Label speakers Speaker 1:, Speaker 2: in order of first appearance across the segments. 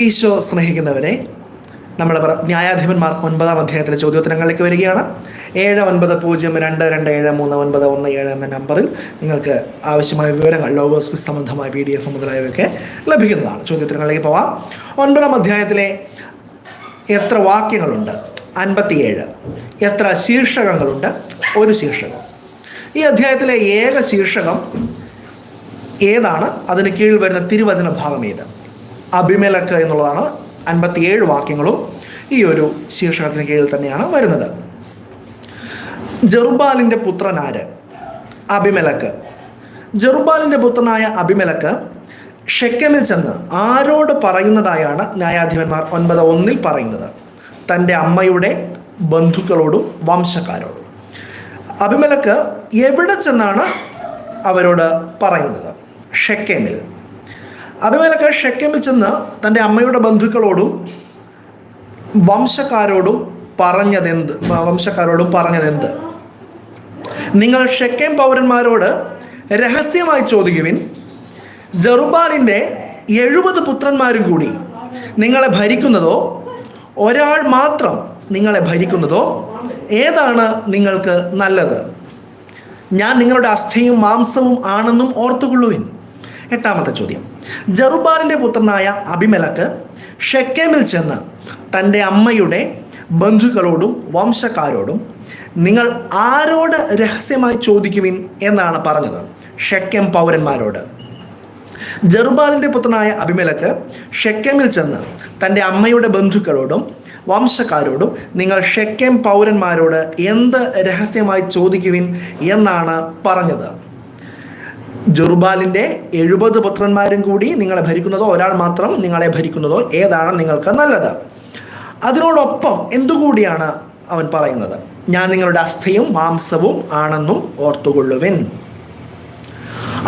Speaker 1: ഈശോ സ്നേഹിക്കുന്നവരെ നമ്മൾ ന്യായാധിപന്മാർ ഒൻപതാം അധ്യായത്തിലെ ചോദ്യോത്തരങ്ങളിലേക്ക് വരികയാണ്. ഏഴ് ഒൻപത് പൂജ്യം രണ്ട് രണ്ട് ഏഴ് മൂന്ന് ഒൻപത് ഒന്ന് ഏഴ് എന്ന നമ്പറിൽ നിങ്ങൾക്ക് ആവശ്യമായ വിവരങ്ങൾ ലോവേഴ്സ് സംബന്ധമായ പി ഡി എഫ് മുതലായവയൊക്കെ ലഭിക്കുന്നതാണ്. ചോദ്യോത്തരങ്ങളിലേക്ക് പോവാം. ഒൻപതാം അധ്യായത്തിലെ എത്ര വാക്യങ്ങളുണ്ട്? അൻപത്തിയേഴ്. എത്ര ശീർഷകങ്ങളുണ്ട്? ഒരു ശീർഷകം. ഈ അധ്യായത്തിലെ ഏക ശീർഷകം ഏതാണ്? അതിന് കീഴിൽ വരുന്ന തിരുവചന ഭാഗം ഏത്? അഭിമലക്ക് എന്നുള്ളതാണ് അൻപത്തിയേഴ് വാക്യങ്ങളും ഈ ഒരു ശീർഷകത്തിന് കീഴിൽ തന്നെയാണ് വരുന്നത്. ജെറുബാലിന്റെ പുത്രനാര്? അഭിമലക്ക്. ജെറുബാലിന്റെ പുത്രനായ അഭിമലക്ക് ഷെക്കമിൽ ചെന്ന് ആരോട് പറയുന്നതായാണ് ന്യായാധിപന്മാർ ഒൻപത് ഒന്നിൽ പറയുന്നത്. തന്റെ അമ്മയുടെ ബന്ധുക്കളോടും വംശക്കാരോടും. അഭിമലക്ക് എവിടെ ചെന്നാണ് അവരോട് പറയുന്നത്? ഷെക്കേമിൽ. അഭിമലക്ക് ഷെക്കമിൽ ചെന്ന് തന്റെ അമ്മയുടെ ബന്ധുക്കളോടും വംശക്കാരോടും പറഞ്ഞതെന്ത്? വംശക്കാരോടും പറഞ്ഞതെന്ത്? നിങ്ങൾ ഷെക്കേം പൗരന്മാരോട് രഹസ്യമായി ചോദിക്കുവിൻ ജറുബാലിന്റെ എഴുപത് പുത്രന്മാരും കൂടി നിങ്ങളെ ഭരിക്കുന്നതോ ഒരാൾ മാത്രം നിങ്ങളെ ഭരിക്കുന്നതോ ഏതാണ് നിങ്ങൾക്ക് നല്ലത്? ഞാൻ നിങ്ങളുടെ അസ്ഥയും മാംസവും ആണെന്നും ഓർത്തുകൊള്ളുവിൻ. എട്ടാമത്തെ ചോദ്യം. ജറുബാലിന്റെ പുത്രനായ അഭിമലക്ക് ഷെക്കേമിൽ ചെന്ന് തന്റെ അമ്മയുടെ ബന്ധുക്കളോടും വംശക്കാരോടും നിങ്ങൾ ആരോട് രഹസ്യമായി ചോദിക്കുവിൻ എന്നാണ് പറഞ്ഞത്. ഷെക്കം പൗരന്മാരോട്. ജറുബാലിന്റെ പുത്രനായ അഭിമലക്ക് ഷെക്കെമിൽ ചെന്ന് തന്റെ അമ്മയുടെ ബന്ധുക്കളോടും വംശക്കാരോടും നിങ്ങൾ ഷെക്കം പൗരന്മാരോട് എന്ത് രഹസ്യമായി ചോദിക്കുവിൻ എന്നാണ് പറഞ്ഞത്. ജുർബാലിന്റെ എഴുപത് പുത്രന്മാരും കൂടി നിങ്ങളെ ഭരിക്കുന്നതോ ഒരാൾ മാത്രം നിങ്ങളെ ഭരിക്കുന്നതോ ഏതാണ് നിങ്ങൾക്ക് നല്ലത്? അതിനോടൊപ്പം എന്തുകൂടിയാണ് അവൻ പറയുന്നത്? ഞാൻ നിങ്ങളുടെ അസ്ഥയും മാംസവും ആണെന്നും ഓർത്തുകൊള്ളുവിൻ.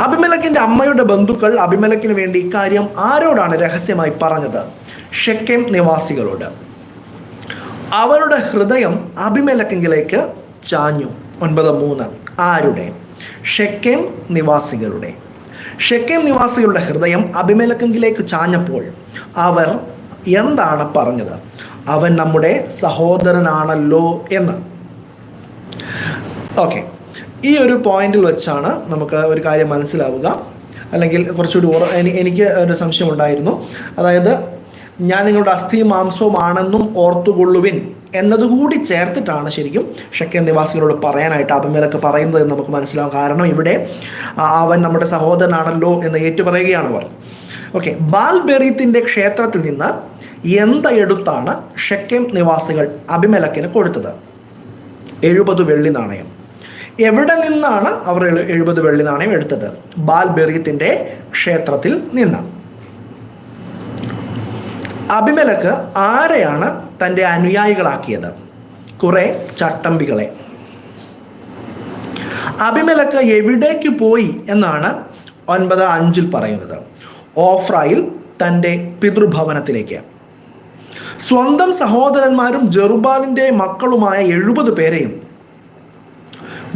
Speaker 1: അഭിമലക്കിന്റെ അമ്മയുടെ ബന്ധുക്കൾ അഭിമലക്കിന് വേണ്ടി ഇക്കാര്യം ആരോടാണ് രഹസ്യമായി പറഞ്ഞത്? ഷെക്കേം നിവാസികളോട്. അവരുടെ ഹൃദയം അഭിമലക്കെങ്കിലേക്ക് ചാഞ്ഞു. ഒൻപത് മൂന്ന്. ആരുടെ? ഷെക്കേം നിവാസികളുടെ. ഷെക്കേം നിവാസികളുടെ ഹൃദയം അഭിമലക്കെങ്കിലേക്ക് ചാഞ്ഞപ്പോൾ അവർ എന്താണ് പറഞ്ഞത്? അവൻ നമ്മുടെ സഹോദരനാണല്ലോ എന്ന്. ഓക്കെ. ഈ ഒരു പോയിന്റിൽ വെച്ചാണ് നമുക്ക് ഒരു കാര്യം മനസ്സിലാവുക. അല്ലെങ്കിൽ കുറച്ചുകൂടി എനിക്ക് ഒരു സംശയം ഉണ്ടായിരുന്നു. അതായത് ഞാൻ നിങ്ങളുടെ അസ്ഥിയും മാംസവും ആണെന്നും ഓർത്തുകൊള്ളുവിൻ. എന്നതുകൂടി ചേർത്തിട്ടാണ് ശരിക്കും ഷെക്കൻ നിവാസികളോട് പറയാനായിട്ട് അഭിമേലൊക്കെ പറയുന്നത് എന്ന് നമുക്ക് മനസ്സിലാവും. കാരണം ഇവിടെ അവൻ നമ്മുടെ സഹോദരനാണല്ലോ എന്ന് ഏറ്റുപറയുകയാണ് അവർ. ഓക്കെ ബാൽബെറീത്തിന്റെ ക്ഷേത്രത്തിൽ നിന്ന് എന്ത എടുത്താണ് ഷെക്കേം നിവാസികൾ അഭിമലക്കിന് കൊടുത്തത്? എഴുപത് വെള്ളി നാണയം. എവിടെ നിന്നാണ് അവർ എഴു- എഴുപത് വെള്ളി നാണയം എടുത്തത്? ബാൽബെറീത്തിന്റെ ക്ഷേത്രത്തിൽ നിന്ന്. അഭിമലക്ക് ആരെയാണ് തന്റെ അനുയായികളാക്കിയത്? കുറേ ചട്ടമ്പികളെ. അഭിമലക്ക് എവിടേക്ക് പോയി എന്നാണ് ഒൻപത് അഞ്ചിൽ പറയുന്നത്. ഓഫ്രയിൽ തന്റെ പിതൃഭവനത്തിലേക്ക്. സ്വന്തം സഹോദരന്മാരും ജെറുബാലിന്റെ മക്കളുമായ എഴുപത് പേരെയും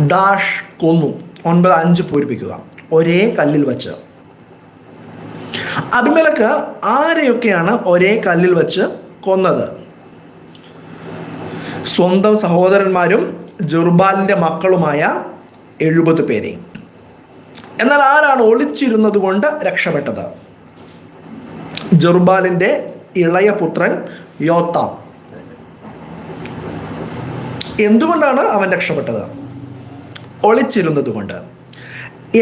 Speaker 1: ഡാഷ് കൊന്നു. ഒൻപത് അഞ്ച് പൂരിപ്പിക്കുക. ഒരേ കല്ലിൽ വച്ച്. അഭിമലക്ക് ആരെയൊക്കെയാണ് ഒരേ കല്ലിൽ വച്ച് കൊന്നത്? സ്വന്തം സഹോദരന്മാരും ജുർബാലിന്റെ മക്കളുമായ എഴുപത് പേരെ. എന്നാൽ ആരാണ് ഒളിച്ചിരുന്നത് കൊണ്ട് രക്ഷപ്പെട്ടത്? ജുർബാലിന്റെ ഇളയ പുത്രൻ യോത്താം. എന്തുകൊണ്ടാണ് അവൻ രക്ഷപ്പെട്ടത്? ഒളിച്ചിരുന്നത് കൊണ്ട്.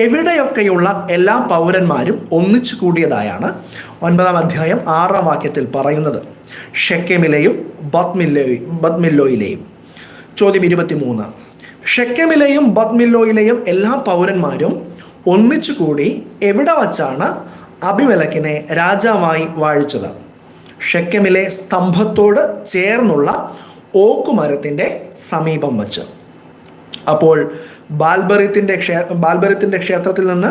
Speaker 1: എവിടെയൊക്കെയുള്ള എല്ലാ പൗരന്മാരും ഒന്നിച്ചു കൂടിയതായാണ് ഒൻപതാം അധ്യായം ആറാം വാക്യത്തിൽ പറയുന്നത്. ഷെക്കെമിലെയും ബത്മില്ലോയും ബത്മില്ലോയിലെയും. ചോദ്യം ഇരുപത്തിമൂന്ന്. ഷെക്കെമിലെയും ബത്മില്ലോയിലെയും എല്ലാ പൗരന്മാരും ഒന്നിച്ചു കൂടി എവിടെ വച്ചാണ് അഭിമലക്കിനെ രാജാവായി വാഴിച്ചത്? ഷെക്കെമിലെ സ്തംഭത്തോട് ചേർന്നുള്ള ഓക്കുമരത്തിന്റെ സമീപം വച്ച്. അപ്പോൾ ബാൽബറിത്തിന്റെ ക്ഷേ ബാൽബറിത്തിന്റെ ക്ഷേത്രത്തിൽ നിന്ന്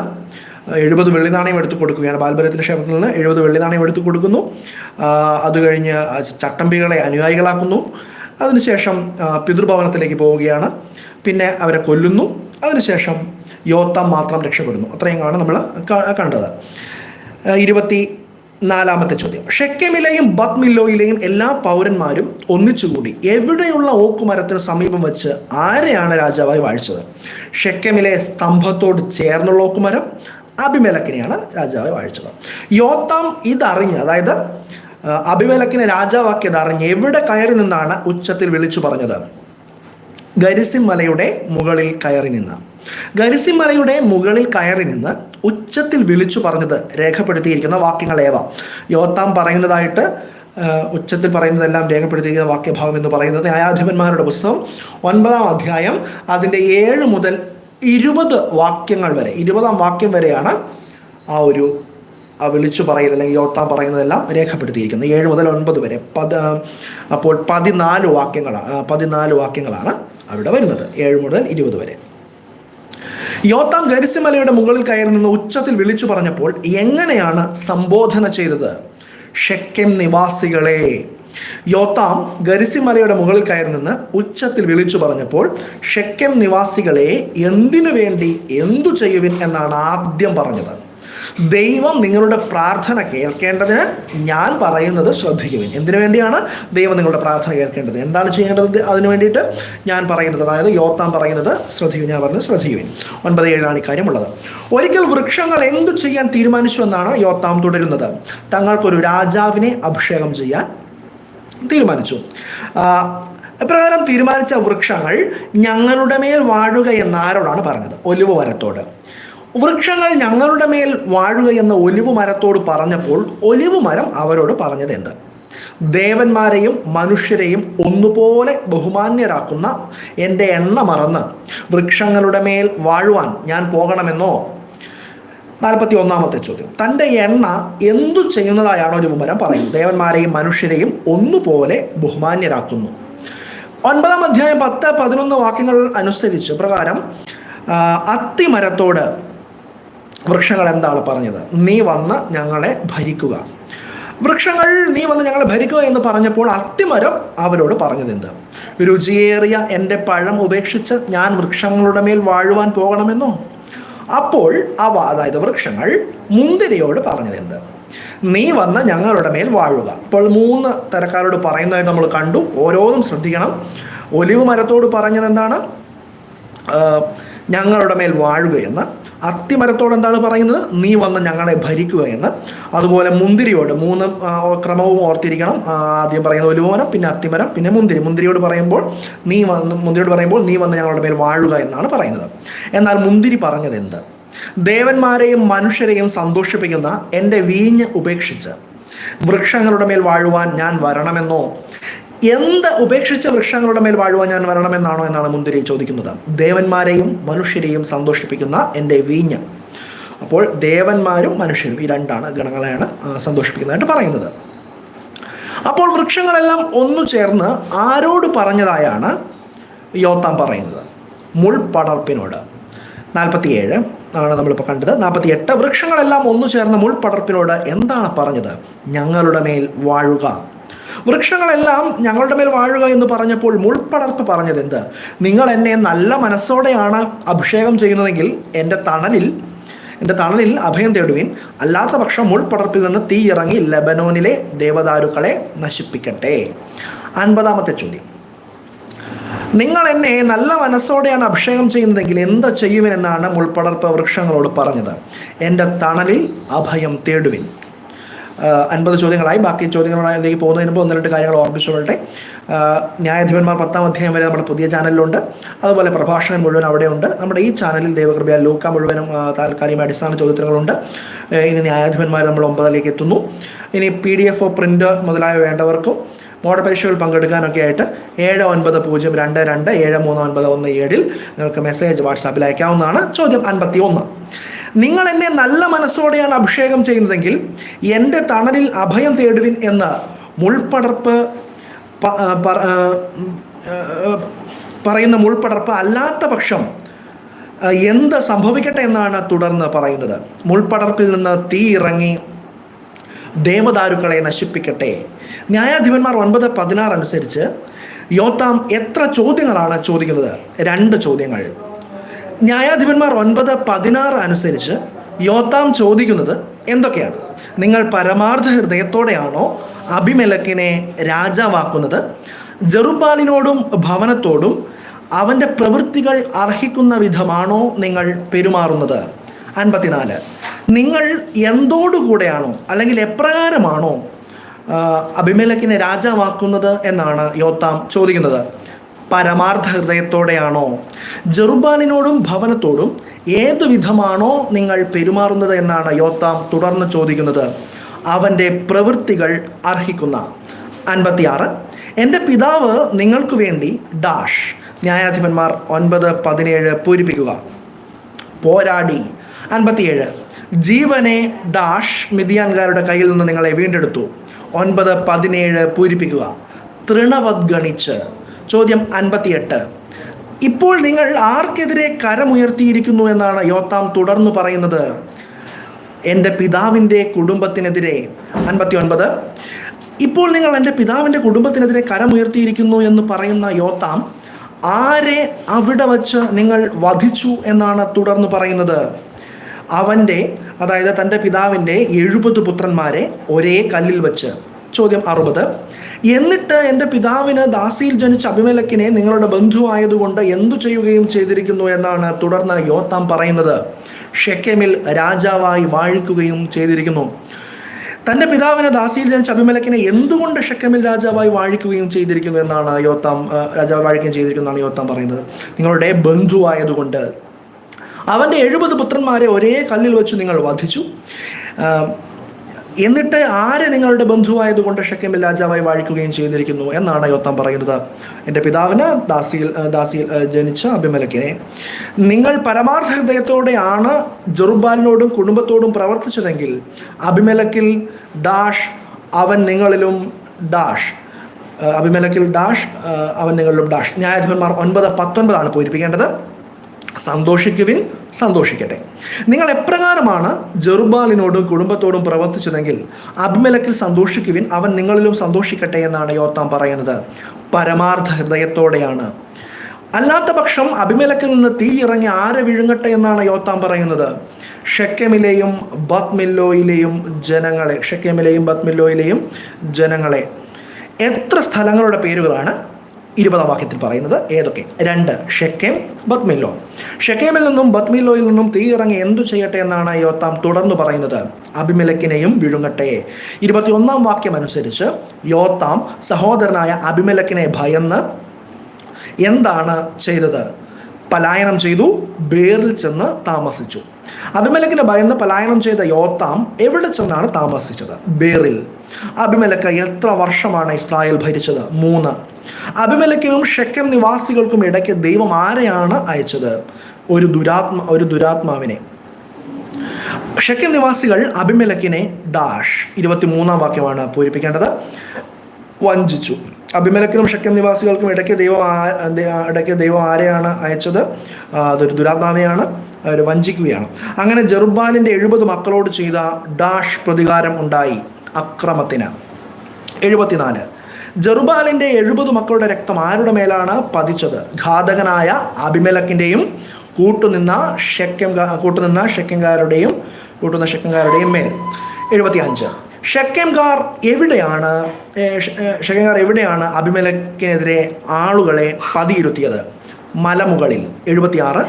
Speaker 1: എഴുപത് വെള്ളി നാണയം എടുത്തു കൊടുക്കുകയാണ്. ബാൽബരത്തിന്റെ ക്ഷേത്രത്തിൽ നിന്ന് എഴുപത് വെള്ളി നാണയം എടുത്തു കൊടുക്കുന്നു. അത് കഴിഞ്ഞ് ചട്ടമ്പികളെ അനുയായികളാക്കുന്നു. അതിനുശേഷം പിതൃഭവനത്തിലേക്ക് പോവുകയാണ്. പിന്നെ അവരെ കൊല്ലുന്നു. അതിനുശേഷം യോത്തം മാത്രം രക്ഷപ്പെടുന്നു. അത്രയും ആണ് നമ്മൾ കണ്ടത്. ഇരുപത്തി നാലാമത്തെ ചോദ്യം. ഷെക്കമിലെയും ബത്മില്ലോയിലെയും എല്ലാ പൗരന്മാരും ഒന്നിച്ചുകൂടി എവിടെയുള്ള ഓക്കുമരത്തിന് സമീപം വെച്ച് ആരെയാണ് രാജാവായി വാഴിച്ചത്? ഷെക്കമിലെ സ്തംഭത്തോട് ചേർന്നുള്ള ഓക്കുമരം അഭിമേലക്കിനെയാണ് രാജാവായി വാഴിച്ചത്. യോത്താം ഇതറിഞ്ഞ് അതായത് അഭിമലക്കിനെ രാജാവാക്കിയത് അറിഞ്ഞ് എവിടെ കയറി നിന്നാണ് ഉച്ചത്തിൽ വിളിച്ചു പറഞ്ഞത്? ഗരിസിം മലയുടെ മുകളിൽ കയറി നിന്ന്. ഗരിസിം മലയുടെ മുകളിൽ കയറി നിന്ന് ഉച്ചത്തിൽ വിളിച്ചു പറഞ്ഞത് രേഖപ്പെടുത്തിയിരിക്കുന്ന വാക്യങ്ങൾ ഏവ? യോത്താം പറയുന്നതായിട്ട് ഉച്ചത്തിൽ പറയുന്നതെല്ലാം രേഖപ്പെടുത്തിയിരിക്കുന്ന വാക്യഭാവം എന്ന് പറയുന്നത് ന്യായാധിപന്മാരുടെ പുസ്തകം ഒൻപതാം അധ്യായം അതിന്റെ ഏഴ് മുതൽ ഇരുപത് വാക്യങ്ങൾ വരെ ഇരുപതാം വാക്യം വരെയാണ് ആ ഒരു വിളിച്ചു പറയുന്നത് അല്ലെങ്കിൽ യോത്താം പറയുന്നതെല്ലാം രേഖപ്പെടുത്തിയിരിക്കുന്നത്. ഏഴ് മുതൽ ഒൻപത് വരെ പത് അപ്പോൾ പതിനാല് വാക്യങ്ങളാണ് പതിനാല് വാക്യങ്ങളാണ് അവിടെ വരുന്നത് ഏഴ് മുതൽ ഇരുപത് വരെ. യോത്താം ഗരിസിമലയുടെ മുകളിൽ കയറി നിന്ന് ഉച്ചത്തിൽ വിളിച്ചു പറഞ്ഞപ്പോൾ എങ്ങനെയാണ് സംബോധന ചെയ്തത്? ഷെക്കെം നിവാസികളെ. യോത്താം ഗരിസിമലയുടെ മുകളിൽ കയറി നിന്ന് ഉച്ചത്തിൽ വിളിച്ചു പറഞ്ഞപ്പോൾ ഷെക്കെം നിവാസികളെ എന്തിനു വേണ്ടി എന്തു ചെയ്യുവിൻ എന്നാണ് ആദ്യം പറഞ്ഞത്. ദൈവം നിങ്ങളുടെ പ്രാർത്ഥന കേൾക്കേണ്ടതിന് ഞാൻ പറയുന്നത് ശ്രദ്ധിക്കുവിൻ. എന്തിനു വേണ്ടിയാണ് ദൈവം നിങ്ങളുടെ പ്രാർത്ഥന കേൾക്കേണ്ടത്? എന്താണ് ചെയ്യേണ്ടത് അതിനു വേണ്ടിയിട്ട് ഞാൻ പറയുന്നത്? അതായത് യോത്താം പറയുന്നത് ശ്രദ്ധിക്കുവിൻ ഞാൻ പറഞ്ഞത് ശ്രദ്ധിക്കുവിൻ. ഒൻപത് ഏഴാണ് ഇക്കാര്യമുള്ളത്. ഒരിക്കൽ വൃക്ഷങ്ങൾ എന്തു ചെയ്യാൻ തീരുമാനിച്ചു എന്നാണ് യോത്താം തുടരുന്നത്. തങ്ങൾക്കൊരു രാജാവിനെ അഭിഷേകം ചെയ്യാൻ തീരുമാനിച്ചു. എപ്രകാരം തീരുമാനിച്ച വൃക്ഷങ്ങൾ ഞങ്ങളുടെ മേൽ വാഴുക എന്നാരോടാണ് പറഞ്ഞത്? ഒലിവ് മരത്തോട് വൃക്ഷങ്ങൾ ഞങ്ങളുടെ മേൽ വാഴുക എന്ന ഒലിവ് മരത്തോട് പറഞ്ഞപ്പോൾ ഒലിവ് മരം അവരോട് പറഞ്ഞത് എന്ത്? ദേവന്മാരെയും മനുഷ്യരെയും ഒന്നുപോലെ ബഹുമാന്യരാക്കുന്ന എന്റെ എണ്ണ മറന്ന് വൃക്ഷങ്ങളുടെ മേൽ വാഴുവാൻ ഞാൻ പോകണമെന്നോ? നാൽപ്പത്തി ഒന്നാമത്തെ ചോദ്യം. തന്റെ എണ്ണ എന്തു ചെയ്യുന്നതായാണോ ഒരു വിമരം പറയുന്നത്? ദേവന്മാരെയും മനുഷ്യരെയും ഒന്നുപോലെ ബഹുമാന്യരാക്കുന്നു. ഒൻപതാം അധ്യായം പത്ത് പതിനൊന്ന് വാക്യങ്ങൾ അനുസരിച്ച് പ്രകാരം അത്തിമരത്തോട് വൃക്ഷങ്ങൾ എന്താണ് പറഞ്ഞത്? നീ വന്ന് ഞങ്ങളെ ഭരിക്കുക. വൃക്ഷങ്ങൾ നീ വന്ന് ഞങ്ങളെ ഭരിക്കുക എന്ന് പറഞ്ഞപ്പോൾ അത്തിമരം അവരോട് പറഞ്ഞത് എന്ത് രുചിയേറിയ എന്റെ പഴം ഉപേക്ഷിച്ച് ഞാൻ വൃക്ഷങ്ങളുടെ മേൽ വാഴുവാൻ പോകണമെന്നോ? അപ്പോൾ അവ അതായത് വൃക്ഷങ്ങൾ മുന്തിരിയോട് പറഞ്ഞത് എന്ത് നീ വന്ന് ഞങ്ങളുടെ മേൽ വാഴുക. ഇപ്പോൾ മൂന്ന് തരക്കാരോട് പറയുന്നതായിട്ട് നമ്മൾ കണ്ടു. ഓരോന്നും ശ്രദ്ധിക്കണം. ഒലിവ് മരത്തോട് പറഞ്ഞത് എന്താണ് ഞങ്ങളുടെ മേൽ വാഴുകയെന്ന് അത്തിമരത്തോട് എന്താണ് പറയുന്നത്? നീ വന്ന് ഞങ്ങളെ ഭരിക്കുക എന്ന്. അതുപോലെ മുന്തിരിയോട് മൂന്ന് ക്രമവും ഓർത്തിരിക്കണം. ആദ്യം പറയുന്ന ഒലുമരം പിന്നെ അത്തിമരം പിന്നെ മുന്തിരി. മുന്തിരിയോട് പറയുമ്പോൾ നീ വന്ന് മുന്തിരിയോട് പറയുമ്പോൾ നീ വന്ന് ഞങ്ങളുടെ പേര് വാഴുക എന്നാണ് പറയുന്നത്. എന്നാൽ മുന്തിരി പറഞ്ഞത് എന്ത്? ദേവന്മാരെയും മനുഷ്യരെയും സന്തോഷിപ്പിക്കുന്ന എന്റെ വീഞ്ഞ് ഉപേക്ഷിച്ച് വൃക്ഷങ്ങളുടെ മേൽ വാഴുവാൻ ഞാൻ വരണമെന്നോ? എന്ത് ഉപേക്ഷിച്ച വൃക്ഷങ്ങളുടെ മേൽ വാഴുവാൻ ഞാൻ വരണമെന്നാണോ എന്നാണ് മുന്തിരി ചോദിക്കുന്നത്. ദേവന്മാരെയും മനുഷ്യരെയും സന്തോഷിപ്പിക്കുന്ന എന്റെ വീഞ്ഞ്. അപ്പോൾ ദേവന്മാരും മനുഷ്യരും ഈ രണ്ടാണ് ഗണങ്ങളെയാണ് സന്തോഷിപ്പിക്കുന്നതായിട്ട് പറയുന്നത്. അപ്പോൾ വൃക്ഷങ്ങളെല്ലാം ഒന്നു ചേർന്ന് ആരോട് പറഞ്ഞതായാണ് യോത്താം പറയുന്നത്? മുൾപടർപ്പിനോട്. നാൽപ്പത്തിയേഴ് ആണ് നമ്മളിപ്പോൾ കണ്ടത്. നാൽപ്പത്തി എട്ട് വൃക്ഷങ്ങളെല്ലാം ഒന്നു ചേർന്ന് മുൾപടർപ്പിനോട് എന്താണ് പറഞ്ഞത്? ഞങ്ങളുടെ മേൽ വാഴുക. വൃക്ഷങ്ങളെല്ലാം ഞങ്ങളുടെ മേൽ വാഴുക എന്ന് പറഞ്ഞപ്പോൾ മുൾപ്പടർപ്പ് പറഞ്ഞത് എന്ത്? നിങ്ങൾ എന്നെ നല്ല മനസ്സോടെയാണ് അഭിഷേകം ചെയ്യുന്നതെങ്കിൽ എന്റെ തണലിൽ എന്റെ തണലിൽ അഭയം തേടുവിൻ. അല്ലാത്ത പക്ഷം മുൾപടർപ്പിൽ നിന്ന് തീ ഇറങ്ങി ലബനോനിലെ ദേവദാരുക്കളെ നശിപ്പിക്കട്ടെ. അൻപതാമത്തെ ചോദ്യം. നിങ്ങൾ എന്നെ നല്ല മനസ്സോടെയാണ് അഭിഷേകം ചെയ്യുന്നതെങ്കിൽ എന്ത് ചെയ്യുവിനെന്നാണ് മുൾപടർപ്പ് വൃക്ഷങ്ങളോട് പറഞ്ഞത്. എന്റെ തണലിൽ അഭയം തേടുവിൻ. അൻപത് ചോദ്യങ്ങളായി. ബാക്കി ചോദ്യങ്ങളിലേക്ക് പോകുന്നതിന് മുമ്പ് ഒന്ന് രണ്ട് കാര്യങ്ങൾ ഓർമ്മിച്ചുകൊള്ളട്ടെ ന്യായാധിപന്മാർ പത്താം അധ്യായം വരെ നമ്മുടെ പുതിയ ചാനലിലുണ്ട്. അതുപോലെ പ്രഭാഷകൻ മുഴുവൻ അവിടെയുണ്ട്. നമ്മുടെ ഈ ചാനലിൽ ദൈവകൃപയ ലൂക്ക മുഴുവനും താൽക്കാലികമായ താൽക്കാലിക അടിസ്ഥാന ചോദ്യങ്ങളുണ്ട് ഇനി ന്യായാധിപന്മാർ നമ്മൾ ഒമ്പതിലേക്ക് എത്തുന്നു. ഇനി പി ഡി എഫ് പ്രിന്റ് മുതലായ വേണ്ടവർക്കും മോഡൽ പരീക്ഷകൾ പങ്കെടുക്കാനൊക്കെ ആയിട്ട് ഏഴ് ഒൻപത് പൂജ്യം രണ്ട് രണ്ട് ഏഴ് മൂന്ന് ഒൻപത് ഒന്ന് ഏഴിൽ നിങ്ങൾക്ക് മെസ്സേജ് വാട്സാപ്പിൽ അയക്കാവുന്നതാണ്. ചോദ്യം അൻപത്തി ഒന്ന് നിങ്ങൾ എന്നെ നല്ല മനസ്സോടെയാണ് അഭിഷേകം ചെയ്യുന്നതെങ്കിൽ എന്റെ തണലിൽ അഭയം തേടുവിൻ എന്ന് മുൾപടർപ്പ് പ- ആ, പ- ആ, ആ, പറയുന്ന മുൾപടർപ്പ് അല്ലാത്ത പക്ഷം എന്ത് സംഭവിക്കട്ടെ എന്നാണ് തുടർന്ന് പറയുന്നത്. മുൾപടർപ്പിൽ നിന്ന് തീ ഇറങ്ങി ദേവദാരുക്കളെ നശിപ്പിക്കട്ടെ. ന്യായാധിപന്മാർ ഒൻപത് പതിനാറ് അനുസരിച്ച് യോത്താം എത്ര ചോദ്യങ്ങളാണ് ചോദിക്കുന്നത്? രണ്ട് ചോദ്യങ്ങൾ. ന്യായാധിപന്മാർ ഒൻപത് പതിനാറ് അനുസരിച്ച് യോത്താം ചോദിക്കുന്നത് എന്തൊക്കെയാണ്? നിങ്ങൾ പരമാർത്ഥ ഹൃദയത്തോടെയാണോ അഭിമലക്കിനെ രാജാവാക്കുന്നത്? ജറുബാലിനോടും ഭവനത്തോടും അവന്റെ പ്രവൃത്തികൾ അർഹിക്കുന്ന വിധമാണോ നിങ്ങൾ പെരുമാറുന്നത്? അൻപത്തിനാല്. നിങ്ങൾ എന്തോടുകൂടെയാണോ അല്ലെങ്കിൽ എപ്രകാരമാണോ അഭിമലക്കിനെ രാജാവാക്കുന്നത് എന്നാണ് യോത്താം ചോദിക്കുന്നത്. പരമാർത്ഥ ഹൃദയത്തോടെയാണോ? ജെറുബാലിനോടും ഭവനത്തോടും ഏതു വിധമാണോ നിങ്ങൾ പെരുമാറുന്നത് എന്നാണ് യോത്താം തുടർന്ന് ചോദിക്കുന്നത്. അവന്റെ പ്രവൃത്തികൾ അർഹിക്കുന്ന. അൻപത്തിയാറ്. എന്റെ പിതാവ് നിങ്ങൾക്ക് വേണ്ടി ഡാഷ്. ന്യായാധിപന്മാർ ഒൻപത് പതിനേഴ് പൂരിപ്പിക്കുക. പോരാടി. അൻപത്തിയേഴ്. ജീവനെ ഡാഷ് മിതിയാൻകാരുടെ കയ്യിൽ നിന്ന് നിങ്ങളെ വീണ്ടെടുത്തു. ഒൻപത് പതിനേഴ് പൂരിപ്പിക്കുക. തൃണവദ്ഗണിച്ച് ചോദ്യം അൻപത്തിയെട്ട്. ഇപ്പോൾ നിങ്ങൾ ആർക്കെതിരെ കരമുയർത്തിയിരിക്കുന്നു എന്നാണ് യോത്താം തുടർന്ന് പറയുന്നത്. എന്റെ പിതാവിന്റെ കുടുംബത്തിനെതിരെ. അൻപത്തി ഒൻപത് ഇപ്പോൾ നിങ്ങൾ എന്റെ പിതാവിന്റെ കുടുംബത്തിനെതിരെ കരമുയർത്തിയിരിക്കുന്നു എന്ന് പറയുന്ന യോത്താം ആരെ അവിടെ വച്ച് നിങ്ങൾ വധിച്ചു എന്നാണ് തുടർന്ന് പറയുന്നത്? അവന്റെ അതായത് തന്റെ പിതാവിന്റെ എഴുപത് പുത്രന്മാരെ ഒരേ കല്ലിൽ വച്ച്. ചോദ്യം അറുപത്. എന്നിട്ട് എന്റെ പിതാവിന് ദാസിയിൽ ജനിച്ച അഭിമലക്കിനെ നിങ്ങളുടെ ബന്ധുവായതുകൊണ്ട് എന്തു ചെയ്യുകയും ചെയ്തിരിക്കുന്നു എന്നാണ് തുടർന്ന് യോത്താം പറയുന്നത്. ഷെക്കെമിൽ രാജാവായി വാഴിക്കുകയും ചെയ്തിരിക്കുന്നു. തന്റെ പിതാവിന് ദാസിയിൽ ജനിച്ച അഭിമലക്കിനെ എന്തുകൊണ്ട് ഷെക്കമിൽ രാജാവായി വാഴിക്കുകയും ചെയ്തിരിക്കുന്നു എന്നാണ് യോത്താം രാജാവ് വാഴിക്കുകയും ചെയ്തിരിക്കുന്നതാണ് യോത്താം പറയുന്നത്. നിങ്ങളുടെ ബന്ധുവായതുകൊണ്ട്. അവന്റെ എഴുപത് പുത്രന്മാരെ ഒരേ കല്ലിൽ വെച്ച് നിങ്ങൾ വധിച്ചു. എന്നിട്ട് ആരെ നിങ്ങളുടെ ബന്ധുവായതുകൊണ്ട് ഷെക്കമിൽ രാജാവായി വാഴിക്കുകയും ചെയ്തിരിക്കുന്നു എന്നാണ് യോത്താം പറയുന്നത്. എന്റെ പിതാവിന് ദാസിയിൽ ദാസിയിൽ ജനിച്ച അഭിമലക്കിനെ. നിങ്ങൾ പരമാർത്ഥ ഹൃദയത്തോടെയാണ് ജെറുബാലിനോടും കുടുംബത്തോടും പ്രവർത്തിച്ചതെങ്കിൽ അഭിമലക്കിൽ ഡാഷ് അവൻ നിങ്ങളിലും ഡാഷ്. അഭിമലക്കിൽ ഡാഷ് അവൻ നിങ്ങളിലും ഡാഷ്. ന്യായാധിപന്മാർ ഒൻപത് പത്തൊൻപതാണ് പൂരിപ്പിക്കേണ്ടത്. സന്തോഷിക്കുവിൻ സന്തോഷിക്കട്ടെ. നിങ്ങൾ എപ്രകാരമാണ് ജെറുബാലിനോടും കുടുംബത്തോടും പ്രവർത്തിച്ചതെങ്കിൽ അഭിമലക്കിൽ സന്തോഷിക്കുവിൻ അവൻ നിങ്ങളിലും സന്തോഷിക്കട്ടെ എന്നാണ് യോത്താം പറയുന്നത്. പരമാർത്ഥ ഹൃദയത്തോടെയാണ്. അല്ലാത്ത പക്ഷം അഭിമലക്കിൽ നിന്ന് തീ ഇറങ്ങി ആരെ വിഴുങ്ങട്ടെ എന്നാണ് യോത്താം പറയുന്നത്. ഷെക്കമിലെയും ബത്മില്ലോയിലെയും ജനങ്ങളെ ഷെക്കമിലെയും ബത്മില്ലോയിലെയും ജനങ്ങളെ. എത്ര സ്ഥലങ്ങളുടെ പേരുകളാണ്? ഇരുപതാം വാക്യത്തിൽ പറയുന്നത് ഏതൊക്കെ? രണ്ട് ഷെക്കേം ബത്മില്ലോ. ഷെക്കേമിൽ നിന്നും ബത്മില്ലോയിൽ നിന്നും തീ ഇറങ്ങി എന്തു ചെയ്യട്ടെ എന്നാണ് യോത്താം തുടർന്ന് പറയുന്നത്. അഭിമലക്കിനെയും വിഴുങ്ങട്ടെ. ഇരുപത്തിയൊന്നാം വാക്യം അനുസരിച്ച് യോത്താം സഹോദരനായ അഭിമലക്കിനെ ഭയന്ന് എന്താണ് ചെയ്തത്? പലായനം ചെയ്തു ബേറിൽ ചെന്ന് താമസിച്ചു. അഭിമലക്കിന് ഭയന്ന് പലായനം ചെയ്ത യോത്താം എവിടെ ചെന്നാണ് താമസിച്ചത്? ബേറിൽ. അഭിമലക്ക് എത്ര വർഷമാണ് ഇസ്രായേൽ ഭരിച്ചത്? മൂന്ന്. അഭിമലക്കിനും ഷെക്കം നിവാസികൾക്കും ഇടയ്ക്ക് ദൈവം ആരെയാണ് അയച്ചത്? ഒരു ദുരാത്മ ഒരു ദുരാത്മാവിനെ. ഷെക്കം നിവാസികൾ അഭിമലക്കിനെ ഡാഷ് ഇരുപത്തി മൂന്നാം വാക്യമാണ് പൂരിപ്പിക്കേണ്ടത്. വഞ്ചിച്ചു. അഭിമലക്കിനും ഷെക്കം നിവാസികൾക്കും ഇടയ്ക്ക് ദൈവം ഇടയ്ക്ക് ദൈവം ആരെയാണ് അയച്ചത്? അതൊരു ദുരാത്മാവിനെയാണ് അവർ വഞ്ചിക്കുകയാണ്. അങ്ങനെ ജെറുബാലിന്റെ എഴുപത് മക്കളോട് ചെയ്ത ഡാഷ് പ്രതികാരം ഉണ്ടായി അക്രമത്തിന്. എഴുപത്തിനാല്. ജെറുബാലിന്റെ എഴുപത് മക്കളുടെ രക്തം ആരുടെ മേലാണ് പതിച്ചത്? ഘാതകനായ അഭിമലക്കിന്റെയും കൂട്ടുനിന്ന ഷെക്കം കൂട്ടുനിന്ന ഷെക്കംകാരുടെയും കൂട്ടുന്ന ഷെക്കംകാരുടെയും മേൽ. എഴുപത്തി അഞ്ച് ഷെക്കംകാർ എവിടെയാണ് ഷെക്കംകാർ എവിടെയാണ് അഭിമലക്കിനെതിരെ ആളുകളെ പതിയിരുത്തിയത്? മലമുകളിൽ. എഴുപത്തിയാറ്.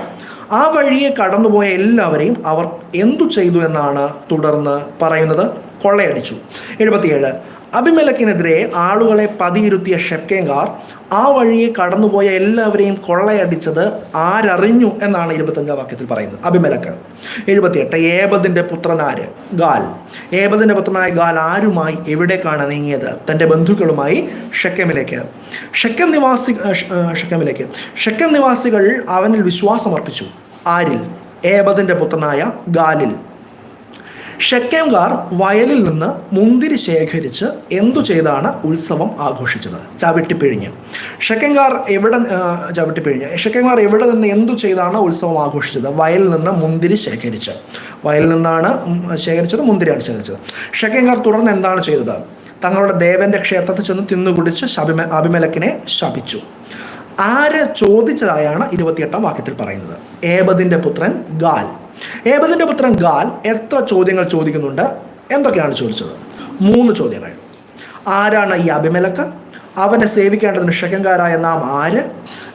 Speaker 1: ആ വഴിയെ കടന്നുപോയ എല്ലാവരെയും അവർ എന്തു ചെയ്തു എന്നാണ് തുടർന്ന് പറയുന്നത്? കൊള്ളയടിച്ചു. എഴുപത്തിയേഴ്. അഭിമലക്കിനെതിരെ ആളുകളെ പതിയിരുത്തിയ ഷെക്കേങ്കാർ ആ വഴിയെ കടന്നുപോയ എല്ലാവരെയും കൊള്ളയടിച്ചത് ആരറിഞ്ഞു എന്നാണ് ഇരുപത്തഞ്ചാം വാക്യത്തിൽ പറയുന്നത്. അഭിമലക്ക്. എഴുപത്തിയെട്ട്. ഏബദിന്റെ പുത്രനാര്? ഗാൽ. ഏബദിന്റെ പുത്രനായ ഗാൽ ആരുമായി എവിടേക്കാണ് നീങ്ങിയത്? തന്റെ ബന്ധുക്കളുമായി ഷെക്കമിലേക്ക്. ഷെക്കം നിവാസി ഷെക്കമിലേക്ക്. ഷെക്കം നിവാസികൾ അവനിൽ വിശ്വാസമർപ്പിച്ചു. ആരിൽ? ഏബദിന്റെ പുത്രനായ ഗാലിൽ. ഷെക്കേംകാർ വയലിൽ നിന്ന് മുന്തിരി ശേഖരിച്ച് എന്തു ചെയ്താണ് ഉത്സവം ആഘോഷിച്ചത്? ചവിട്ടിപ്പിഴിഞ്ഞ്. ഷെക്കേംകാർ എവിടെ ചവിട്ടിപ്പിഴിഞ്ഞ്. ഷെക്കേംകാർ എവിടെ നിന്ന് എന്തു ചെയ്താണ് ഉത്സവം ആഘോഷിച്ചത്? വയലിൽ നിന്ന് മുന്തിരി ശേഖരിച്ച്. വയലിൽ നിന്നാണ് ശേഖരിച്ചത് മുന്തിരിയാണ് ശേഖരിച്ചത്. ഷെക്കേംകാർ തുടർന്ന് എന്താണ് ചെയ്തത്? തങ്ങളുടെ ദേവന്റെ ക്ഷേത്രത്തിൽ ചെന്ന് തിന്നുകുടിച്ച് ശബിമ അഭിമലക്കിനെ ശപിച്ചു. ആര് ചോദിച്ചതായാണ് ഇരുപത്തിയെട്ടാം വാക്യത്തിൽ പറയുന്നത്? ഏബദിന്റെ പുത്രൻ ഗാൽ. ഏബദിന്റെ പുത്രൻ ഗാൽ എത്ര ചോദ്യങ്ങൾ ചോദിക്കുന്നുണ്ട്? എന്തൊക്കെയാണ് ചോദിച്ചത്? മൂന്ന് ചോദ്യങ്ങൾ. ആരാണ് ഈ അഭിമലക്ക് അവനെ സേവിക്കേണ്ടതിന് ഷെക്കൻകാരായ നാം ആര്?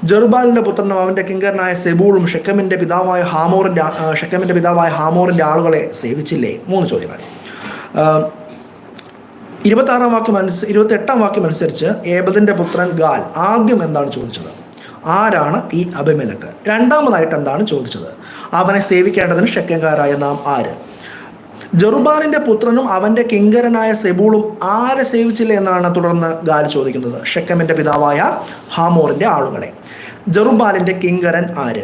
Speaker 1: ജെറുബാലിന്റെ പുത്രനും അവന്റെ കിങ്കരനായ സെബൂളും ഷെക്കമിന്റെ പിതാവായ ഹാമോറിന്റെ ഷെക്കമിന്റെ പിതാവായ ഹാമോറിന്റെ ആളുകളെ സേവിച്ചില്ലേ? മൂന്ന് ചോദ്യങ്ങൾ. ഇരുപത്താറാം വാക്യം അനുസ ഇരുപത്തി എട്ടാം വാക്യം അനുസരിച്ച് ഏബദിന്റെ പുത്രൻ ഗാൽ ആദ്യം എന്താണ് ചോദിച്ചത്? ആരാണ് ഈ അഭിമലക്ക് രണ്ടാമതായിട്ട് എന്താണ് ചോദിച്ചത്? അവനെ സേവിക്കേണ്ടതിന് ഷെക്കൻകാരായ നാം ആര്? ജെറുബാലിന്റെ പുത്രനും അവന്റെ കിങ്കരനായ സെബൂളും ആരെ സേവിച്ചില്ല എന്നാണ് തുടർന്ന് ഗാൽ ചോദിക്കുന്നത്. ഷെക്കമിന്റെ പിതാവായ ഹാമോറിന്റെ ആളുകളെ. ജെറുബാലിന്റെ കിങ്കരൻ ആര്?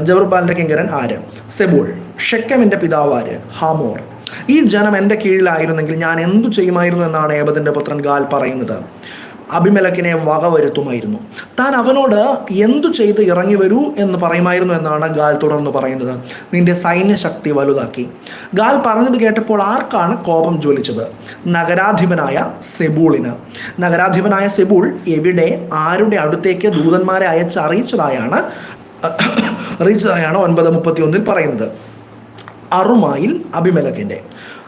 Speaker 1: ജെറുബാലിന്റെ കിങ്കരൻ ആര്? സെബൂൾ. ഷെക്കമിന്റെ പിതാവ് ആര്? ഹാമോർ. ഈ ജനം എന്റെ കീഴിലായിരുന്നെങ്കിൽ ഞാൻ എന്തു ചെയ്യുമായിരുന്നു എന്നാണ് ഏബദിന്റെ പുത്രൻ ഗാൽ പറയുന്നത്. അഭിമലക്കിനെ വകവരുത്തുമായിരുന്നു. താൻ അവനോട് എന്തു ചെയ്ത് ഇറങ്ങി വരൂ എന്ന് പറയുമായിരുന്നു എന്നാണ് ഗാൽ തുടർന്ന് പറയുന്നത്. നിന്റെ സൈന്യശക്തി വലുതാക്കി. ഗാൽ പറഞ്ഞത് കേട്ടപ്പോൾ ആർക്കാണ് കോപം ജ്വലിച്ചത്? നഗരാധിപനായ സെബൂളിന്. നഗരാധിപനായ സെബൂൾ എവിടെ ആരുടെ അടുത്തേക്ക് ദൂതന്മാരെ അയച്ച് അറിയിച്ചതായാണ് അറിയിച്ചതായാണ് ഒൻപത് മുപ്പത്തി ഒന്നിൽ പറയുന്നത്. അറുമായിൽ അഭിമലക്കിന്റെ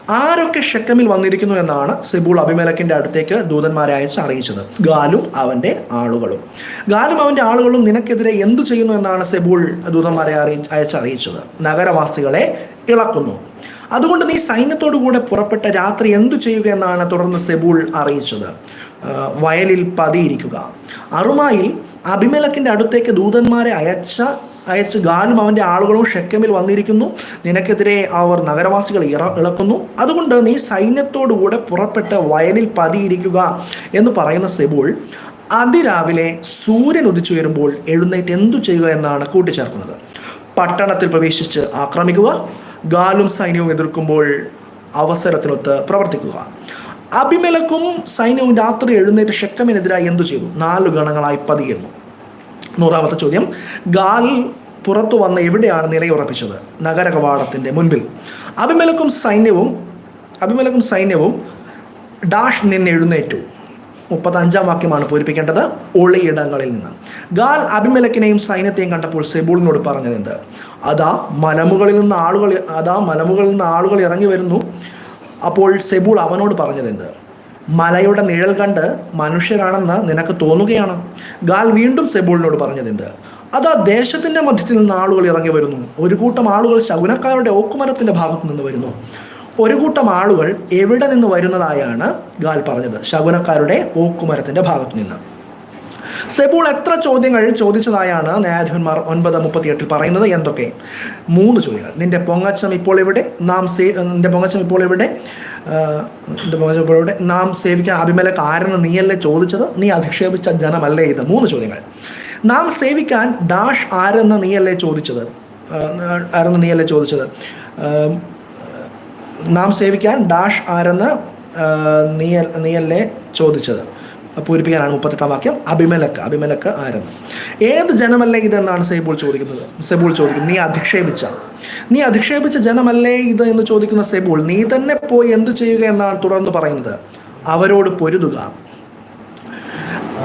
Speaker 1: ആരൊക്കെ ഷെക്കമിൽ വന്നിരിക്കുന്നു എന്നാണ് സെബൂൾ അഭിമലക്കിന്റെ അടുത്തേക്ക് ദൂതന്മാരെ അയച്ച് അറിയിച്ചത്. ഗാലും അവന്റെ ആളുകളും. ഗാലും അവന്റെ ആളുകളും നിനക്കെതിരെ എന്തു ചെയ്യുന്നു എന്നാണ് സെബൂൾ ദൂതന്മാരെ അറി അയച്ച് അറിയിച്ചത്. നഗരവാസികളെ ഇളക്കുന്നു. അതുകൊണ്ട് നീ സൈന്യത്തോടു കൂടെ പുറപ്പെട്ട രാത്രി എന്തു ചെയ്യുക എന്നാണ് തുടർന്ന് സെബൂൾ അറിയിച്ചത്. വയലിൽ പതിയിരിക്കുക. അറുമായിൽ അഭിമലക്കിന്റെ അടുത്തേക്ക് ദൂതന്മാരെ അയച്ച അയച്ച് ഗാലും അവന്റെ ആളുകളും ഷെക്കമിൽ വന്നിരിക്കുന്നു. നിനക്കെതിരെ അവർ നഗരവാസികൾ ഇറ ഇളക്കുന്നു. അതുകൊണ്ട് നീ സൈന്യത്തോടുകൂടെ പുറപ്പെട്ട് വയലിൽ പതിയിരിക്കുക എന്ന് പറയുന്ന സെബൂൾ അതിരാവിലെ സൂര്യൻ ഉദിച്ചുയരുമ്പോൾ എഴുന്നേറ്റ് എന്തു ചെയ്യുക എന്നാണ് കൂട്ടിച്ചേർക്കുന്നത്. പട്ടണത്തിൽ പ്രവേശിച്ച് ആക്രമിക്കുക. ഗാലും സൈന്യവും എതിർക്കുമ്പോൾ അവസരത്തിനൊത്ത് പ്രവർത്തിക്കുക. അഭിമലക്കും സൈന്യവും രാത്രി എഴുന്നേറ്റ് ഷെക്കമിനെതിരായി എന്തു ചെയ്തു? നാലു ഗണങ്ങളായി പതിയിരുന്നു നൂറാമത്തെ ചോദ്യം. ഗാൽ പുറത്തു വന്ന് എവിടെയാണ് നിലയുറപ്പിച്ചത്? നഗര കവാടത്തിന്റെ മുൻപിൽ. അഭിമലക്കും സൈന്യവും അഭിമലക്കും സൈന്യവും ഡാഷ് നിന്ന് എഴുന്നേറ്റു. മുപ്പത്തഞ്ചാം വാക്യമാണ് പൂരിപ്പിക്കേണ്ടത്. ഒളിയിടങ്ങളിൽ നിന്ന്. ഗാൽ അഭിമലക്കിനെയും സൈന്യത്തെയും കണ്ടപ്പോൾ സെബൂളിനോട് പറഞ്ഞത് എന്ത് അതാ മലമുകളിൽ നിന്ന് ആളുകൾ അതാ മലമുകളിൽ നിന്ന് ആളുകൾ ഇറങ്ങി വരുന്നു. അപ്പോൾ സെബൂൾ അവനോട് പറഞ്ഞത് എന്ത് മലയുടെ നിഴൽ കണ്ട് മനുഷ്യരാണെന്ന് നിനക്ക് തോന്നുകയാണ്? ഗാൽ വീണ്ടും സെബൂളിനോട് പറഞ്ഞത് എന്ത് അതാ ദേശത്തിന്റെ മധ്യത്തിൽ നിന്ന് ആളുകൾ ഇറങ്ങി വരുന്നു. ഒരു കൂട്ടം ആളുകൾ ശകുനക്കാരുടെ ഓക്കുമരത്തിന്റെ ഭാഗത്തു നിന്ന് വരുന്നു. ഒരു കൂട്ടം ആളുകൾ എവിടെ നിന്ന് വരുന്നതായാണ് ഗാൽ പറഞ്ഞത്. ശകുനക്കാരുടെ ഓക്കുമരത്തിന്റെ ഭാഗത്തു നിന്ന്. സെബൂൾ എത്ര ചോദ്യങ്ങൾ ചോദിച്ചതായാണ് ന്യായാധിപന്മാർ ഒൻപത് മുപ്പത്തിയെട്ടിൽ പറയുന്നത്? എന്തൊക്കെ? മൂന്ന് ചോദ്യങ്ങൾ. നിന്റെ പൊങ്ങച്ചം ഇപ്പോൾ ഇവിടെ നാം സേ നിന്റെ പൊങ്ങച്ചം ഇപ്പോൾ ഇവിടെ നിന്റെ എവിടെ? നാം സേവിക്കാൻ അഭിമല കാരണം നീയല്ലേ ചോദിച്ചത്? നീ അധിക്ഷേപിച്ച ജനമല്ലേ ഇത്? മൂന്ന് ചോദ്യങ്ങൾ. നാം സേവിക്കാൻ ഡാഷ് ആരെന്ന് നീയല്ലേ ചോദിച്ചത്? ആരെന്ന് നീയല്ലേ ചോദിച്ചത്? നാം സേവിക്കാൻ ഡാഷ് ആരെന്ന് നീയ നീയല്ലേ ചോദിച്ചത്? പൂരിപ്പിക്കാനാണ് മുപ്പത്തെട്ടാം വാക്യം. അഭിമലക്ക് അഭിമലക്ക് ആരെന്ന്. ഏത് ജനമല്ലേ ഇതെന്നാണ് സെബൂൾ ചോദിക്കുന്നത്? സെബൂൾ ചോദിക്കുന്നത് നീ അധിക്ഷേപിച്ച. നീ അധിക്ഷേപിച്ച ജനമല്ലേ ഇത് എന്ന് ചോദിക്കുന്ന സെബൂൾ നീ തന്നെ പോയി എന്ത് ചെയ്യുക എന്നാണ് തുടർന്ന് പറയുന്നത്. അവരോട് പൊരുതുക.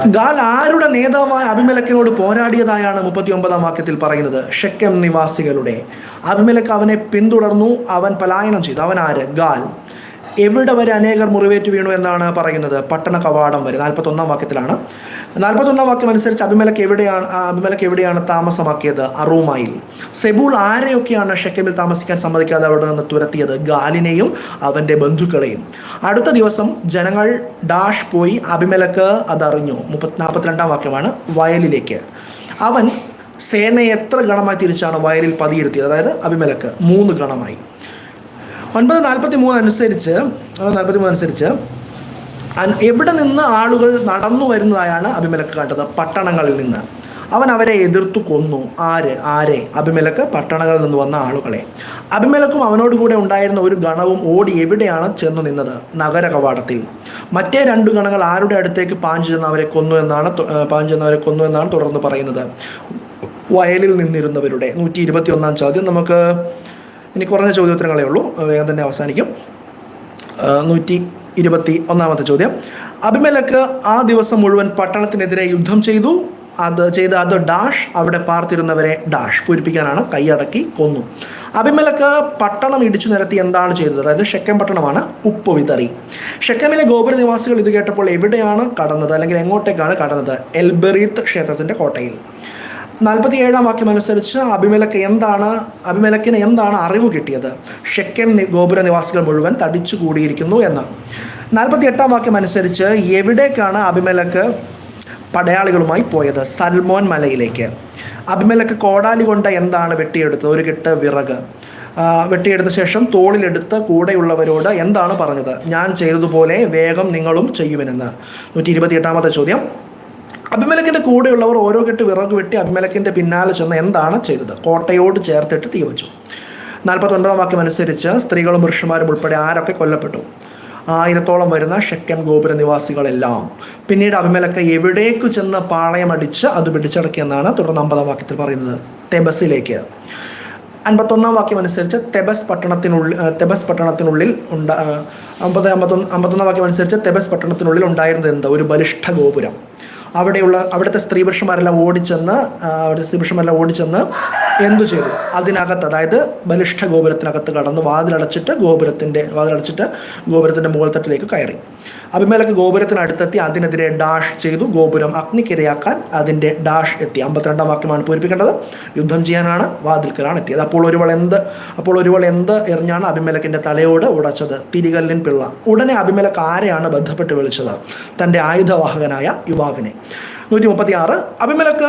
Speaker 1: ഗാൽ ആരുടെ നേതാവായ അഭിമലക്കിനോട് പോരാടിയതായാണ് മുപ്പത്തി ഒമ്പതാം വാക്യത്തിൽ പറയുന്നത്. ഷെക്കം നിവാസികളുടെ. അഭിമലക്ക് അവനെ പിന്തുടർന്നു അവൻ പലായനം ചെയ്തു. അവൻ ആര്? ഗാൽ എവിടെ വരെ അനേകർ മുറിവേറ്റ് വീണു എന്നാണ് പറയുന്നത്? പട്ടണ കവാടം വരെ. നാൽപ്പത്തൊന്നാം വാക്യത്തിലാണ്. നാൽപ്പത്തൊന്നാം വാക്യം അനുസരിച്ച് അഭിമലക്ക് എവിടെയാണ് അഭിമലക്ക് എവിടെയാണ് താമസമാക്കിയത്? അറൂമായിൽ. സെബൂൾ ആരെയൊക്കെയാണ് ഷെക്കമിൽ താമസിക്കാൻ സമ്മതിക്കാതെ അവിടെ നിന്ന് തുരത്തിയത്? ഗാലിനെയും അവന്റെ ബന്ധുക്കളെയും. അടുത്ത ദിവസം ജനങ്ങൾ ഡാഷ് പോയി അഭിമലക്ക് അതറിഞ്ഞു. മുപ്പത്തി നാൽപ്പത്തിരണ്ടാം വാക്യമാണ് വയലിലേക്ക്. അവൻ സേനയെ എത്ര ഗണമായി തിരിച്ചാണ് വയലിൽ പതിയിരുത്തിയത്? അതായത് അഭിമലക്ക് മൂന്ന് ഗണമായി. ഒൻപത് നാൽപ്പത്തി മൂന്ന് അനുസരിച്ച് നാൽപ്പത്തി മൂന്ന് അനുസരിച്ച് എവിടെ നിന്ന് ആളുകൾ നടന്നു വരുന്നതായാണ് അഭിമലക്ക് കണ്ടത് പട്ടണങ്ങളിൽ നിന്ന്. അവൻ അവരെ എതിർത്തു കൊന്നു. ആര്? ആരെ? അഭിമലക്ക് പട്ടണങ്ങളിൽ നിന്ന് വന്ന ആളുകളെ. അഭിമലക്കും അവനോട് കൂടെ ഉണ്ടായിരുന്ന ഒരു ഗണവും ഓടി എവിടെയാണ് ചെന്നു നിന്നത്? നഗര കവാടത്തിൽ. മറ്റേ രണ്ട് ഗണങ്ങൾ ആരുടെ അടുത്തേക്ക് പാഞ്ചു ചെന്ന് അവരെ കൊന്നു എന്നാണ് പാഞ്ചു ചെന്ന് അവരെ കൊന്നു എന്നാണ് തുടർന്ന് പറയുന്നത്. വയലിൽ നിന്നിരുന്നവരുടെ. നൂറ്റി ഇരുപത്തി ഒന്നാം ചോദ്യം നമുക്ക് ഇനി കുറഞ്ഞ ചോദ്യോത്തരങ്ങളേ ഉള്ളൂ. വേഗം തന്നെ അവസാനിക്കും. നൂറ്റി ഇരുപത്തി ഒന്നാമത്തെ ചോദ്യം. അഭിമലക്ക് ആ ദിവസം മുഴുവൻ പട്ടണത്തിനെതിരെ യുദ്ധം ചെയ്തു. അത് ചെയ്ത് അത് ഡാഷ് അവിടെ പാർത്തിരുന്നവരെ ഡാഷ് പൂരിപ്പിക്കാനാണ് കൈയടക്കി കൊന്നു. അഭിമലക്ക് പട്ടണം ഇടിച്ചു നിരത്തി എന്താണ് ചെയ്തത്? അതായത് ഷെക്കം പട്ടണമാണ് ഉപ്പ് വിതറി. ഷെക്കമിലെ ഗോപുര നിവാസികൾ ഇത് കേട്ടപ്പോൾ എവിടെയാണ് കടന്നത്? അല്ലെങ്കിൽ എങ്ങോട്ടേക്കാണ് കടന്നത്? എൽബെറീത്ത് ക്ഷേത്രത്തിന്റെ കോട്ടയിൽ. നാൽപ്പത്തി ഏഴാം വാക്യം അനുസരിച്ച് അഭിമലക്ക് എന്താണ് അഭിമലക്കിന് എന്താണ് അറിവ് കിട്ടിയത്? ഷെക്കൻ ഗോപുര നിവാസികൾ മുഴുവൻ തടിച്ചു കൂടിയിരിക്കുന്നു എന്ന്. നാൽപ്പത്തി എട്ടാം വാക്യം അനുസരിച്ച് എവിടേക്കാണ് അഭിമലക്ക് പടയാളികളുമായി പോയത്? സൽമോൻ മലയിലേക്ക്. അഭിമലക്ക് കോടാലി കൊണ്ട് എന്താണ് വെട്ടിയെടുത്തത്? ഒരു കെട്ട് വിറക്. വെട്ടിയെടുത്ത ശേഷം തോളിലെടുത്ത് കൂടെയുള്ളവരോട് എന്താണ് പറഞ്ഞത്? ഞാൻ ചെയ്തതുപോലെ വേഗം നിങ്ങളും ചെയ്യുമെന്ന് നൂറ്റി ഇരുപത്തി എട്ടാമത്തെ ചോദ്യം. അഭിമലക്കിന്റെ കൂടെയുള്ളവർ ഓരോ കെട്ട് വിറക് വെട്ടി അഭിമലക്കിന്റെ പിന്നാലെ ചെന്ന് എന്താണ് ചെയ്തത്? കോട്ടയോട് ചേർത്തിട്ട് തീ വെച്ചു. നാൽപ്പത്തൊൻപതാം വാക്യം അനുസരിച്ച് സ്ത്രീകളും പുരുഷന്മാരും ഉൾപ്പെടെ ആരൊക്കെ കൊല്ലപ്പെട്ടു? ആയിരത്തോളം വരുന്ന ഷെക്കൻ ഗോപുര നിവാസികളെല്ലാം. പിന്നീട് അഭിമലക്ക എവിടേക്ക് ചെന്ന് പാളയമടിച്ച് അത് പിടിച്ചടക്കിയെന്നാണ് തുടർന്ന് അമ്പതാം വാക്യത്തിൽ പറയുന്നത്. തെബസിലേക്ക്. അൻപത്തൊന്നാം വാക്യം അനുസരിച്ച് തെബസ് പട്ടണത്തിനുള്ളിൽ തെബസ് പട്ടണത്തിനുള്ളിൽ ഉണ്ട അമ്പത് അമ്പത്തൊന്ന് അമ്പത്തൊന്നാം വാക്യം അനുസരിച്ച് തെബസ് പട്ടണത്തിനുള്ളിൽ ഉണ്ടായിരുന്നത് എന്താ? ഒരു ബലിഷ്ഠ ഗോപുരം. അവിടെയുള്ള അവിടുത്തെ സ്ത്രീ പുരുഷന്മാരെല്ലാം ഓടിച്ചെന്ന് അവിടുത്തെ സ്ത്രീ പുരുഷന്മാരെല്ലാം ഓടിച്ചെന്ന് എന്തു ചെയ്തു? അതിനകത്ത് അതായത് ബലിഷ്ഠ ഗോപുരത്തിനകത്ത് കടന്ന് വാതിലടച്ചിട്ട് ഗോപുരത്തിന്റെ വാതിലടച്ചിട്ട് ഗോപുരത്തിന്റെ മുകൾത്തട്ടിലേക്ക് കയറി. അഭിമേലക്ക് ഗോപുരത്തിനടുത്തെത്തി അതിനെതിരെ ഡാഷ് ചെയ്തു. ഗോപുരം അഗ്നിക്കിരയാക്കാൻ അതിന്റെ ഡാഷ് എത്തി. അമ്പത്തിരണ്ടാം വാക്യമാണ് പൂരിപ്പിക്കേണ്ടത്. യുദ്ധം ചെയ്യാനാണ് വാതിൽക്കലാണ് എത്തിയത്. അപ്പോൾ ഒരുവൾ എന്ത്? അപ്പോൾ ഒരുവൾ എന്ത് എറിഞ്ഞാണ് അഭിമേലക്കിന്റെ തലയോട് ഉടച്ചത്? തിരികല്ലിൻ പിള്ള. ഉടനെ അഭിമേലക്ക് ആരെയാണ് ബന്ധപ്പെട്ട് വിളിച്ചത്? തന്റെ ആയുധവാഹകനായ യുവാവിനെ. നൂറ്റി മുപ്പത്തി ആറ് അഭിമലക്ക്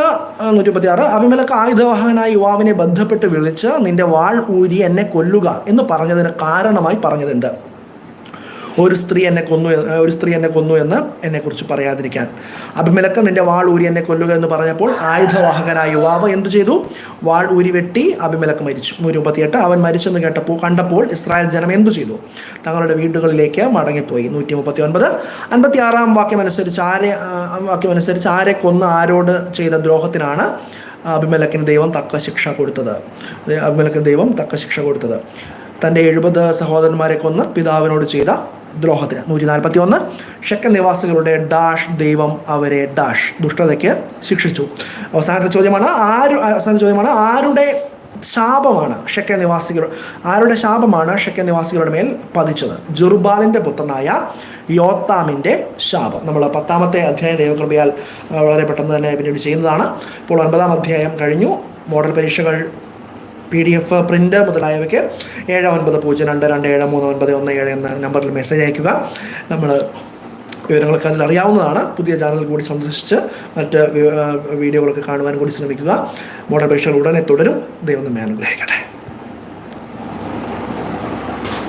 Speaker 1: നൂറ്റി മുപ്പത്തി ആറ് അഭിമലക്ക് ആയുധവാഹകനായ യുവാവിനെ ബന്ധപ്പെട്ട് വിളിച്ച് നിന്റെ വാൾ ഊരി എന്നെ കൊല്ലുക എന്ന് പറഞ്ഞതിന് കാരണമായി പറഞ്ഞതെന്ത്? ഒരു സ്ത്രീ എന്നെ കൊന്നു ഒരു സ്ത്രീ എന്നെ കൊന്നു എന്ന് എന്നെക്കുറിച്ച് പറയാതിരിക്കാൻ. അഭിമലക്ക് നിന്റെ വാൾ ഊരി എന്നെ കൊല്ലുക എന്ന് പറഞ്ഞപ്പോൾ ആയുധവാഹകനായ യുവാവ് എന്തു ചെയ്തു? വാൾ ഊരി വെട്ടി അഭിമലക്ക് മരിച്ചു. നൂറ്റി മുപ്പത്തിയെട്ട് അവൻ മരിച്ചെന്ന് കേട്ടപ്പോൾ കണ്ടപ്പോൾ ഇസ്രായേൽ ജനം എന്തു ചെയ്തു? തങ്ങളുടെ വീടുകളിലേക്ക് മടങ്ങിപ്പോയി. നൂറ്റി മുപ്പത്തി ഒൻപത് അൻപത്തി ആറാം വാക്യം അനുസരിച്ച് ആരെ വാക്യം അനുസരിച്ച് ആരെ കൊന്ന് ആരോട് ചെയ്ത ദ്രോഹത്തിനാണ് അഭിമലക്കിന് ദൈവം തക്ക ശിക്ഷ കൊടുത്തത്. അഭിമലക്കിന് ദൈവം തക്ക ശിക്ഷ കൊടുത്തത്. തന്റെ എഴുപത് സഹോദരന്മാരെ കൊന്ന് പിതാവിനോട് ചെയ്ത ദ്രോഹത്തിന്. നൂറ്റി നാൽപ്പത്തി ഒന്ന് ഷെക്കൻ നിവാസികളുടെ ഡാഷ് ദൈവം അവരെ ഡാഷ്. ദുഷ്ടതയ്ക്ക് ശിക്ഷിച്ചു. അവസാനത്തെ ചോദ്യമാണ് ആര് അവസാനത്തെ ചോദ്യമാണ് ആരുടെ ശാപമാണ് ഷെക്കൻ നിവാസികൾ ആരുടെ ശാപമാണ് ഷെക്കൻ നിവാസികളുടെ മേൽ പതിച്ചത്? ജുർബാലിന്റെ പുത്രനായ യോത്താമിന്റെ ശാപം. നമ്മൾ പത്താമത്തെ അധ്യായം ദൈവകൃപയാൽ വളരെ പെട്ടെന്ന് തന്നെ പിന്നീട് ചെയ്യുന്നതാണ്. ഇപ്പോൾ ഒൻപതാം അധ്യായം കഴിഞ്ഞു. മോഡൽ പരീക്ഷകൾ പി ഡി എഫ് പ്രിന്റ് മുതലായവയ്ക്ക് ഏഴ് ഒൻപത് പൂജ്യം രണ്ട് രണ്ട് ഏഴ് മൂന്ന് ഒൻപത് ഒന്ന് ഏഴ് എന്ന നമ്പറിൽ മെസ്സേജ് അയക്കുക നമ്മൾ വിവരങ്ങളൊക്കെ അതിൽ അറിയാവുന്നതാണ്. പുതിയ ചാനൽ കൂടി സന്ദർശിച്ച് മറ്റ് വീഡിയോകളൊക്കെ കാണുവാൻ കൂടി ശ്രമിക്കുക. മോഡൽ ഉടനെ തുടരും. ദൈവം നമ്മെ അനുഗ്രഹിക്കട്ടെ.